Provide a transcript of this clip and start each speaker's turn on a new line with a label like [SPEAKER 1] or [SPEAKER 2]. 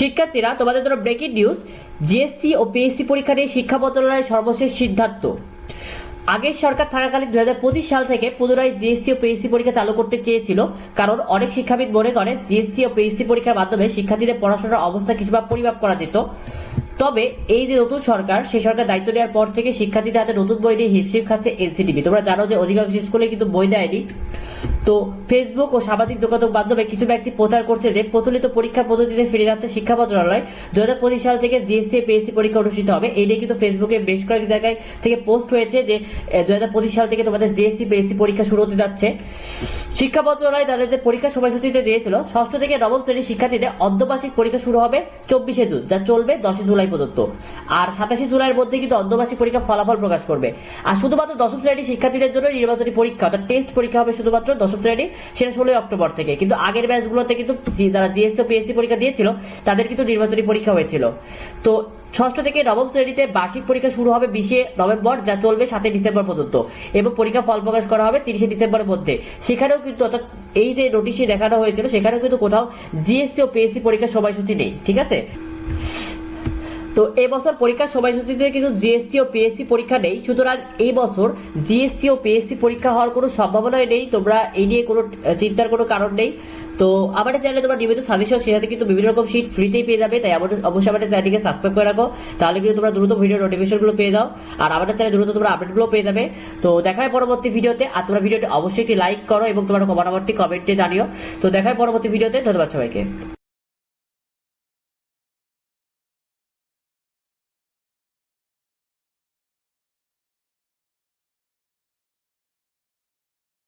[SPEAKER 1] শিক্ষার্থীরা, তোমাদের জন্য ব্রেকিং নিউজ জিএসসি ও পিএসসি পরীক্ষা নিয়ে শিক্ষা মন্ত্রণালয়ের সর্বশেষ সিদ্ধান্ত। আগের সরকার থাকাকালীন দু হাজার পঁচিশ সাল থেকে পুনরায় জিএসসি ও পিএসসি পরীক্ষা চালু করতে চেয়েছিল, কারণ অনেক শিক্ষাবিদ মনে করে জিএসসি ও পিএসসি পরীক্ষার মাধ্যমে শিক্ষার্থীদের পড়াশোনার অবস্থা কিছুটা পরিমাপ করা যেত। তবে এই যে নতুন সরকার সেই সরকার দায়িত্ব নেওয়ার পর থেকে শিক্ষার্থীদের হাতে নতুন বই নিয়ে হিমশিম খাচ্ছে এনসিটিভি তোমরা জানো যে অধিকাংশ স্কুলে কিন্তু বই দেয়নি। তো ফেসবুক ও সামাজিক যোগাযোগ মাধ্যমে কিছু ব্যক্তি প্রচার করছে যে প্রচলিত পরীক্ষার পদ্ধতিতে ফিরে যাচ্ছে শিক্ষা মন্ত্রণালয়। দু হাজার পঁচিশ সাল থেকে জিএসসি পিএসসি পরীক্ষা অনুষ্ঠিত হবে। এই নিয়ে কিন্তু ফেসবুকে বেশ কয়েক জায়গায় থেকে পোস্ট হয়েছে যে দু হাজার পঁচিশ সাল থেকে তোমাদের জিএসসি পিএসসি পরীক্ষা শুরু হতে যাচ্ছে। শিক্ষা মন্ত্রণালয় তাদের যে পরীক্ষা সময়সূচিতে দিয়েছিল, ষষ্ঠ থেকে নবম শ্রেণির শিক্ষার্থীদের অর্ধবার্ষিক পরীক্ষা শুরু হবে চব্বিশে জুন, যা চলবে দশই জুলাই পর্যন্ত। আর সাতাশে জুলাইয়ের মধ্যে কিন্তু অর্ধবার্ষিক পরীক্ষার ফলাফল প্রকাশ করবে। আর শুধুমাত্র দশম শ্রেণির শিক্ষার্থীদের জন্য নির্বাচনী পরীক্ষা, অর্থাৎ টেস্ট পরীক্ষা হবে শুধুমাত্র দশম শ্রেণি সেটা ষোলোই অক্টোবর থেকে। কিন্তু আগের ব্যাচগুলোতে কিন্তু যারা জিএসসি পিএসসি পরীক্ষা দিয়েছিল, তাদের কিন্তু নির্বাচনী পরীক্ষা হয়েছিল। তো ষষ্ঠ থেকে নবম শ্রেণীতে বার্ষিক পরীক্ষা শুরু হবে বিশে নভেম্বর, যা চলবে সাতই ডিসেম্বর পর্যন্ত। এবং পরীক্ষা ফল প্রকাশ করা হবে তিরিশে ডিসেম্বরের মধ্যে। সেখানেও কিন্তু অর্থাৎ এই যে নোটিশে দেখানো হয়েছিল, সেখানেও কিন্তু কোথাও জিএসসি ও পিএসসি পরীক্ষার সময়সূচি নেই, ঠিক আছে? তো এই বছর পরীক্ষার সময়সূচিতে কিন্তু জিএসসি ও পিএসসি পরীক্ষা নেই। সুতরাং এই বছর জিএসসি ও পিএসসি পরীক্ষা হওয়ার কোনো সম্ভাবনাই নেই। তোমরা এই নিয়ে কোনো চিন্তার কোনো কারণ নেই। তো আমাদের চ্যানেলে তোমরা নিয়মিত সাজেশন সেটাতে কিন্তু বিভিন্ন রকম শীট ফ্রিতেই পেয়ে যাবে। তাই আমাদের অবশ্যই আমাদের চ্যানেলটিকে সাবস্ক্রাইব করে রাখো। তাহলে কিন্তু তোমরা দ্রুত ভিডিও নোটিফিকেশনগুলো পেয়ে যাও। আর আমাদের চ্যানেলে দ্রুত তোমরা আপডেটগুলো পেয়ে যাবে। তো দেখা হয় পরবর্তী ভিডিওতে আর তোমরা ভিডিওটি অবশ্যই একটি লাইক করো এবং তোমার মতামতটি কমেন্টে জানিও। তো দেখা হয় পরবর্তী ভিডিওতে ধন্যবাদ সবাইকে।